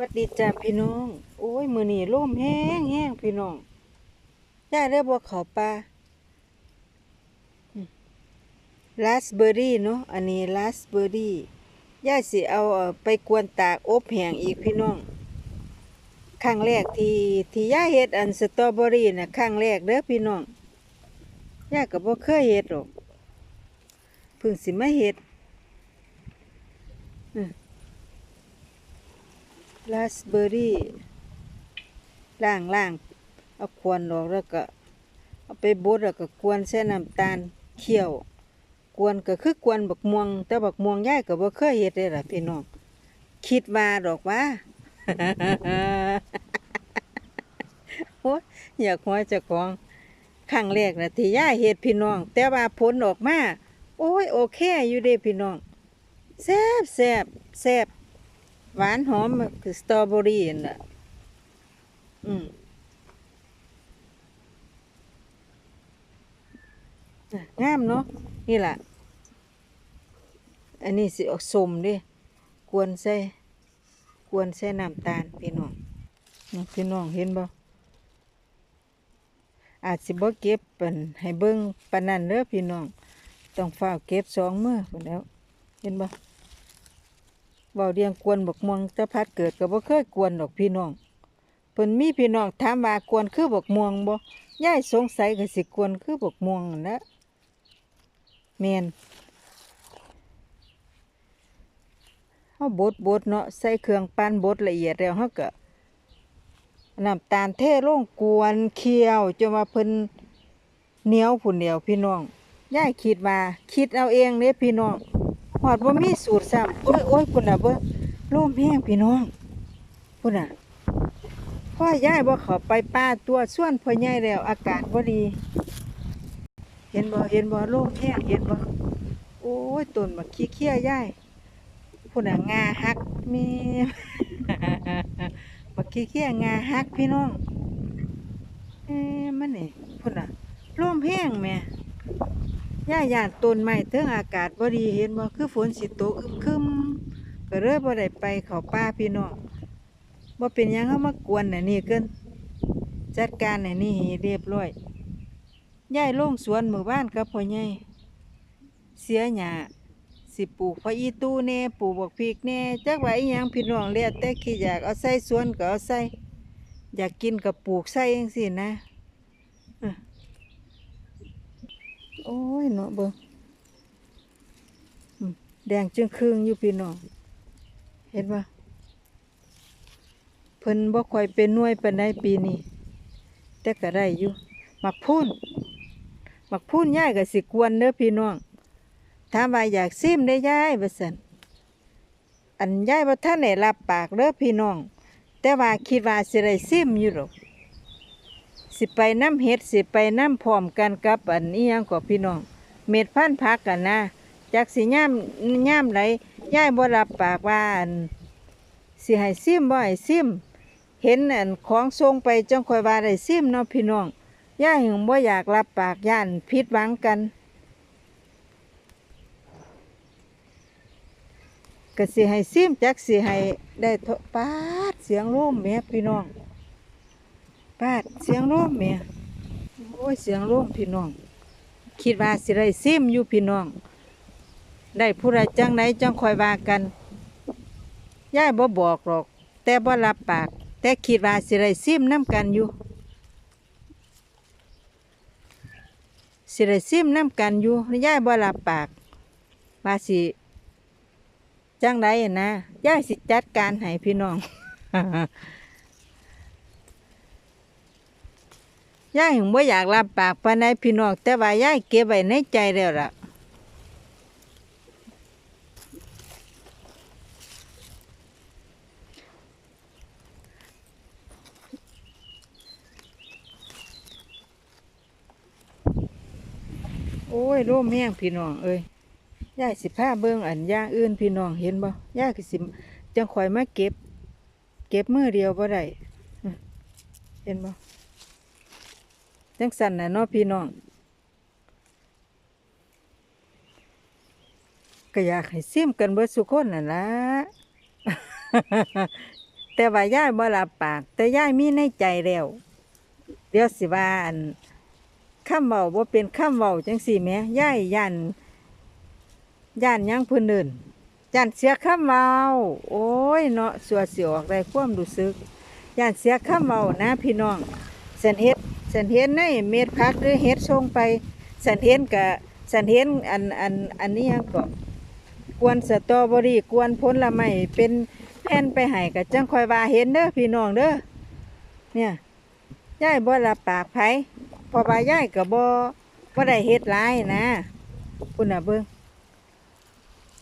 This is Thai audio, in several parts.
วัดดีจ้าพี่น้อง โอ้ย มือนี่ร่มแห้งแห้งพี่น้องย่าได้บัวเขาปลาลาสเบอรี่เนาะ อันนี้ลาสเบอรี่ย่าสิเอาไปกวนตากอบแห้งอีกพี่น้องครั้งแรกที่ที่ย่าเฮ็ดอันสตรอเบอรี่น่ะครั้งแรกเด้อพี่น้องย่าก็บบ่เคยเฮ็ดหรอกเพิ่งสิมาเฮ็ด ราสเบอร์รี่ล่างล่างเอาควนออกแล้วก็เอาไปบดแล้วก็กวนใส่น้ำตาลเคี่ยวกวนก็คือกวนบักม่วง แต่บักม่วงยายก็บ่เคยเฮ็ดเลยล่ะพี่น้องคิดว่าดอกว่าโอ้ยอยากหัวจ้าของครั้งแรกนะที่ย่าเฮ็ดพี่น้อง แต่ว่าผลออกมาโอ้ยโอเคอยู่เด้พี่น้องแซบแซบแซบ หวานหอมคือสตรอเบอรี่น่ะอืมงามเนาะนี่แหละอันนี้สิออกสมดิกวนใส่กวนใส่น้ำตาลพี่น้องพี่น้องเห็นบ่อาจสิบ่เก็บเป็นให้เบิ่งปนนันเด้อพี่น้อง ต้องฝ้าเก็บสองมือพุ่นแล้ว เห็นบ่ เว้าเรียงกวนบกม่วงแตะพัดเกิดก็บ่เคยกวนดอกพี่น้องเพิ่นมีพี่น้องถามว่ากวนคือบกม่วงบ่ยายสงสัยก็สิกวนคือบกม่วงน่ะแม่นเฮาบดบดเนาะใส่เครื่องปั้นบดละเอียดแล้วเฮาก็น้ำตาลเทลงกวนเคี่ยวจนว่าเพิ่นเหนียวพุ่นเดียวพี่น้องยายคิดว่าคิดเอาเองเด้พี่น้อง อดว่ามีสูตรซ้ำโอ้ยโอ้ยพุ่นน่ะเบิ่งร่มแห้งพี่น้องพุ่นน่ะพ่อย่ายบ่เขาไปป่าตัวส่วนพ่อใหญ่แล้ว อากาศบ่ดี เห็นบ่เห็นบ่ร่มแห้งเห็นบ่โอ้ยต้นบักขี้เคี้ยย่ายพุ่นน่ะงาหักมีบักขี้เคี้ยงาหักพี่น้องเอ๊ะมันนี่พุ่นน่ะร่มแห้งแม่ ย่าย่านต้นไม้เทิงอากาศบ่ดีเห็นบ่คือฝนสิตกอึมครึมก็เลยบ่ได้ไปเขาป่าพี่น้องบ่เป็นหยังเฮามากวนน่ะนี่เกินจัดการน่ะนี่เรียบร้อยย้ายลงสวนหมู่บ้านกับพ่อใหญ่เสียหญ้าสิปลูกผักอีตู้แน่ปลูกบักพริกแน่จักว่าอีหยังพี่น้องแล้วแต่ขี้อยากเอาใส่สวนก็เอาใส่อยากกินก็ปลูกใส่จังซี่นะ โอ้ยเนาะเบิ่งแดงจึงครึ่งอยู่พี่น้อง เห็นปะเพิ่นบ่ค่อยเป็นน่วยปานใดปีนี้แต่ก็ได้อยู่หมักพูนหมักพูนย่ายก็สิกวนเด้อพี่น้องถ้าว่าอยากซิมได้ย่ายว่าซั่นอันย่ายบ่ทันได้รับปากเด้อพี่น้อง แต่ว่าคิดว่าสิได้ซิมอยู่หรอก สิไปน้ำเห็ดสิไปน้ำพร้อมกันกับอันนี้ยังก็พี่น้อง เม็ดพันธุ์ผักกันนะจากสิย่ำย่ำไหลย่ายบ่รับปากว่าอันสิให้ซิมบ่ให้ซิมเห็นอันของทรงไปจังคอยว่าได้ซิมเนาะพี่น้องย่าหึงบ่อยากรับปากย่านผิดหวังกันก็สิให้ซิมจักสิให้ได้ทปาดเสียงร่มแม่พี่น้อง ปาดเสียงร่มแม่โอ้ยเสียงร่มพี่น้อง คิดว่าสิได้ซิมอยู่พี่น้อง ได้ผู้ใดจังไหนจังคอยว่ากันย่ายบ่บอกหรอก แต่บ่รับปาก แต่คิดว่าสิได้ซิมน้ำกันอยู่สิได้ซิมน้ำกันอยู่ย่ายบ่รับปากว่าสิจังไดนะย่ายสิจัดการให้พี่น้อง ย่ายหึงบ่อยากรับปากปานใดพี่น้องแต่ว่าย่ายเก็บไว้ในใจแล้วล่ะโอ้ยร่มแห้งพี่น้องเอ้ยย่ายสิพาเบิ่งอันย่างอื่นพี่น้องเห็นบ่ย่ายก็สิจังข่อยมาเก็บ เก็บมือเดียวบ่ได้เห็นบ่ จังสันน่ะเนาะพี่น้องก็อยากให้ซิมกันเบิดสุคนน่ะละแต่ว่าย่ายบ่รับปาก แต่ย่ายมีในใจแล้วเดี๋ยวสิว่าอันคำเว้าบ่เป็นคำเว้าจังซี่แหมย่ายย่านย่านยังผู้อื่นย่านเสียคำเว้าโอ้ยเนาะสัวเสิออกได้ความรู้สึกย่านเสียคำเว้านะพี่น้องสันเฮ็ด สันเฮ็ดในเม็ดพักหรือเฮ็ดส่งไปสันเฮ็ดกะสันเฮ็ดอันอันอันนี้ยังก็กวนสตรอเบอรี่กวนผลไม้เป็นแผ่นไปให้ก็จังคอยว่าเห็นเด้อพี่น้องเด้อเนี่ยยายบ่รับปากไผเพอว่ายายก็บ่บ่ได้เฮ็ดหลายนะพุ่นน่ะเบิ่ง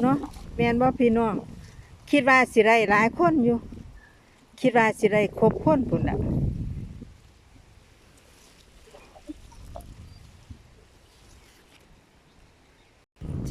เนาะแม่นบ่พี่น้องคิดว่าสิได้หลายคนอยู่ คิดว่าสิได้ครบคนพุ่นน่ะ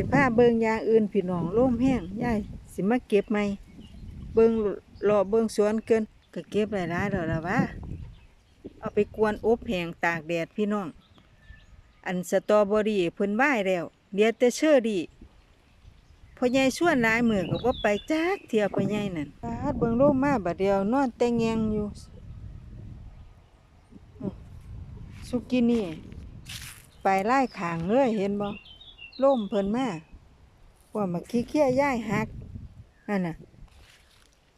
สิพาเบิงยางอื่นพี่น้องโล่มแห้งยายสิมาเก็บใหมเบิงรอเบิงสวนเกินก็เก็บหลายๆดอกละวะเอาไปกวนอบแห้งตากแดดพี่น้อง อันสตอเบอรี่เพิ่นว่ายแล้วเดี๋ยวแต่เชอรี่พ่อใหญ่ส่วนหลายมือก็บ่ไปจักเที่ยวพ่อใหญ่นั่นปาดเบิ่งโลมมาบัดเดียวนอนแต่งแงงอยู่สุกินี่ไปไล่ขางเลยเห็นบ่ ล่มเพิ่นมาว่ามาขี้เคี้ยย่ายหักนั่นน่ะ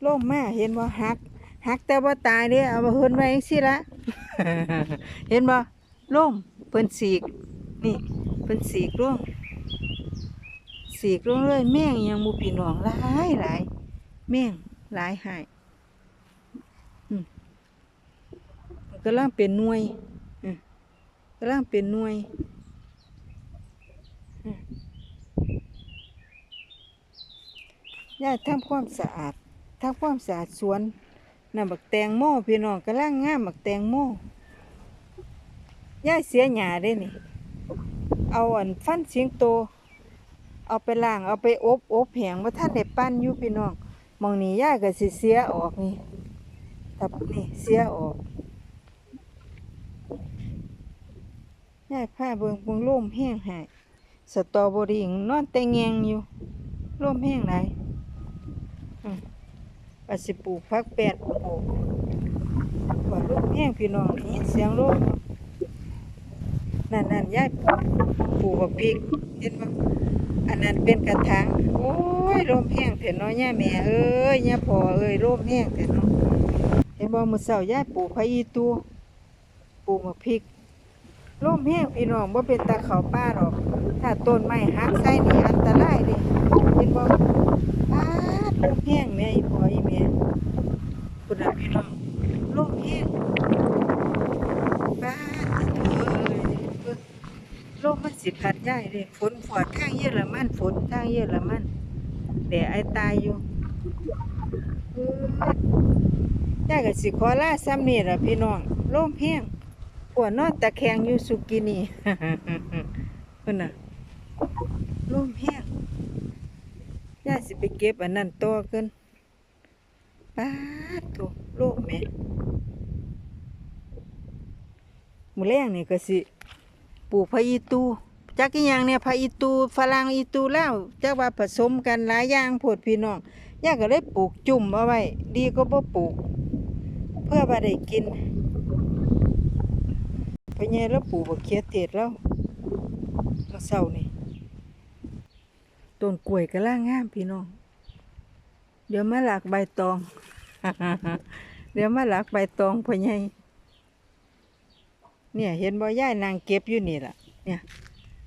ล่มมาเห็นบ่าหักหักแต่ว่าตายเด้เอามาเฮินไว้จังซี่ละเห็นบ่ล่มเพิ่นสีกนี่เพิ่นสีกร่วงสีกร่วงเลยแม่งยังมูพี่น้องหลายหลายแม่งหลายหายอืมมันกำลังเป็นหน่วยอืมกำลังเป็นหน่วยอืม ย่าทำความสะอาดทำความสะอาดสวนน่ะบักแตงโมพี่น้องกำลังง่ามบักแตงโมย่าเสียหญ้าเด้นี่ เอาอันฟันสิงโต เอาไปล้าง เอาไปอบอบแหงว่าท่านได้ปั้นอยู่พี่น้องมองนี้ย่าก็สิเสียออกนี่ตับนี่เสียออกย่าผ้าเบิ่งเบิ่งล่มแห้งหายสตอเบอรี่นอนแต่งแงงอยู่ล่มแห้งหลายว่าสิปลูกพักแปดปลูกว่าลูกแห้งพี่น้องได้เสียงลูกนั่นนั่นยายปลูกปลูกบักพริกเห็นบ่อันนั้นเป็นกระถางโอ้ยลมแห้งเถอะเนาะย่าแม่เอ้ยย่าพ่อเอ้ยลมแห้งเถอะเนาะเห็นบ่มือเช้ายายปลูกผักอีตูปลูกบักพริกลมแห้งพี่น้องบ่เป็นตาเขาป้าดอก ถ้าต้นไม้หักใส่นี่อันตรายเด้เห็นบ่ แห้งแม่อีพออีแม่คุณน่ะพี่น้องลมแห้งปาดเอ้ยลมมันสิพัดย้ายเด้ฝนฝอดทางเยอรมันฝนทางเยอรมันแต่ไอตายอยู่ยยายก็สิขอล่าซ้ำนี่ละพี่น้องลมแห้งปวดนอนตะแคงอยู่สุกินี่เพิ่นน่ะลมแห้ง ย่าสิไปเก็บอันนั้นต่อเกินป้าดโถโลกแม่หมูแรงนี่ก็สิปลูกพะอีตูจักอีหยังเนี่ยพะอีตูฝรั่งอีตูแล้วจักว่าผสมกันหลายอย่างโพดพี่น้องย่าก็เลยปลูกจุ่มเอาไว้ ดีก็บ่ปลูก เพื่อว่าได้กินพะแย่แล้วปลูกบักเขียเทศแล้วเมื่อเช้านี่ ต้นกล้วยกำลังงามพี่น้อง เดี๋ยวมาหลักใบตอง เดี๋ยวมาหลักใบตองพ่อใหญ่เนี่ย เห็นบ่ย่ายนางเก็บอยู่นี่ล่ะ เนี่ย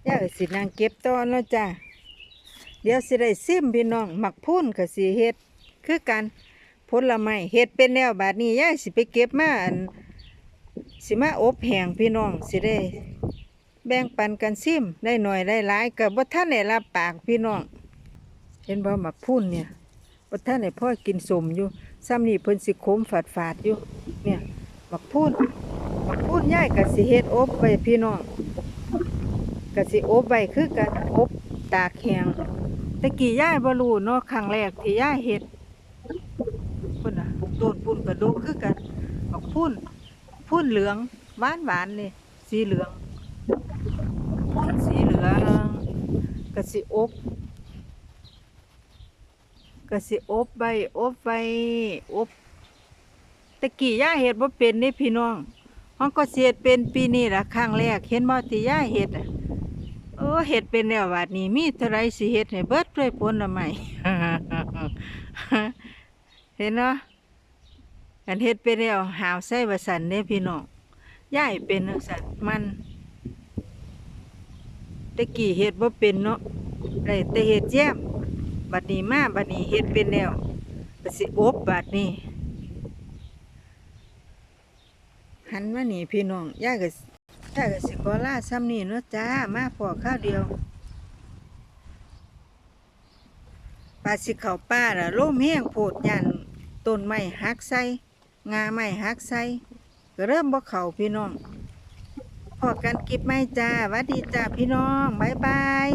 ย่าสินางเก็บตอนแล้วจ้าเดี๋ยวสิได้ซิมพี่น้องหมักพุ่นกับสีเฮ็ดคือกันผลไม้เฮ็ดเป็นแนวบาดนี้ย่าสิไปเก็บมาอันสิมาอบแห้งพี่น้องสิได้ แบ่งปันกันซิมได้หน่อยได้หลายกับว่าท่านได้รับปากพี่น้อง เห็นบ่หมักพุ่นเนี่ยว่าท่านได้พ่อกินสมอยู่ซ้ำนี่เพิ่นสิขมฝาดฝาดอยู่ เนี่ยหมักพุ่นหมักพุ่นย่ายกับสิเฮ็ดอบไปพี่น้องกับสิอบไปคือกันอบตาแห้งตะกี้ย่ายบ่รู้เนาะครั้งแรกที่ย่ายเฮ็ดพุ่นน่ะต้นพุ่นกระดูกคือกันหมักพุ่นพุ่นเหลืองหวานหวานเลยสีเหลือง สีเหลือง กะสิอบกะสิอบใบอบใบอบตะกี้ย่าเฮ็ดบ่าเป็นนี่พี่น้องห้องก็สิเฮ็ดเป็นปีนี้ละครั้งแรกเห็นบ่ที่ย่าเฮ็ดอะโอ้เฮ็ดเป็นแล้วบาดนี้มีเท่าไรสิเฮ็ดให้เบิดด้วยผลไมเห็นเนาะกันเฮ็ดเป็นแล้วหาวใส่ว่าสั่นเด้พี่น้องย่ายเป็นจังซั่นมัน ตะกี้เฮ็ดบ่เป็นเนาะได้แต่เฮ็ดแย้มบัดนี้มาบัดนี้เฮ็ดเป็นแล้วก็สิอบบัดนี้หันมาหนีพี่น้องย่าก็สิย่าก็สิขอลาซ้ำนี่เนาะจ้ามาพอข้าวเดียวปลาสิเข้าป่าล่ะลมแห้งโพดยันต้นไม้หักใส่งาไม้หักใส่ก็เริ่มบ่เข้าพี่น้อง พอกันกิบไม่จ้าวัดดีจ้าพี่น้อง บ๊ายบาย